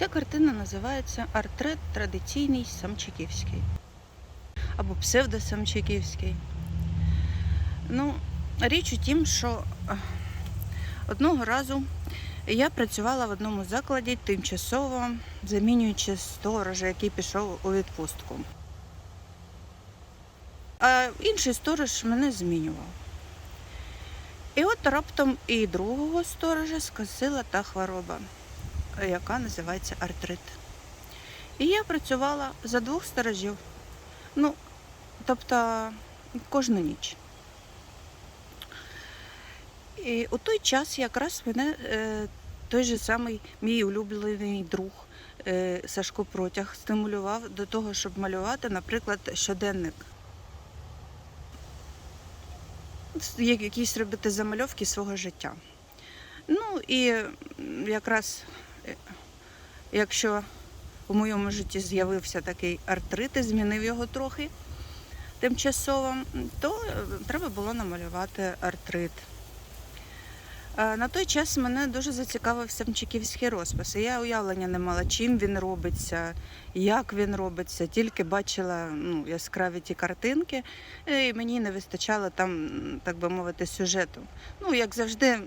Ця картина називається Артрет традиційний самчиківський або псевдосамчиківський. Ну, річ у тім, що е, одного разу я працювала в одному закладі тимчасово, замінюючи сторожа, який пішов у відпустку. А інший сторож мене змінював. І от раптом і другого сторожа скосила та хвороба, яка називається артрит. І я працювала за двох сторожів. Ну, тобто кожну ніч. І у той час якраз мене е, той же самий мій улюблений друг е, Сашко Протяг стимулював до того, щоб малювати, наприклад, щоденник. Якісь робити замальовки свого життя. Ну і якраз якщо у моєму житті з'явився такий артрит і змінив його трохи тимчасово, то е, треба було намалювати артрит. Е, На той час мене дуже зацікавив самчиківський розпис. Я уявлення не мала, чим він робиться, як він робиться. Тільки бачила ну, яскраві ті картинки, е, і мені не вистачало там, так би мовити, сюжету. Ну, як завжди,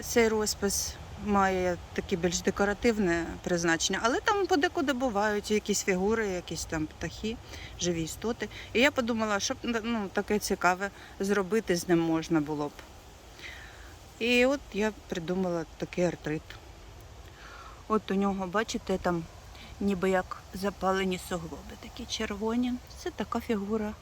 цей розпис має таке більш декоративне призначення, але там подекуди бувають якісь фігури, якісь там птахи, живі істоти. І я подумала, що ну, таке цікаве зробити з ним можна було б. І от я придумала такий артрит. От у нього, бачите, там ніби як запалені суглоби, такі червоні. Це така фігура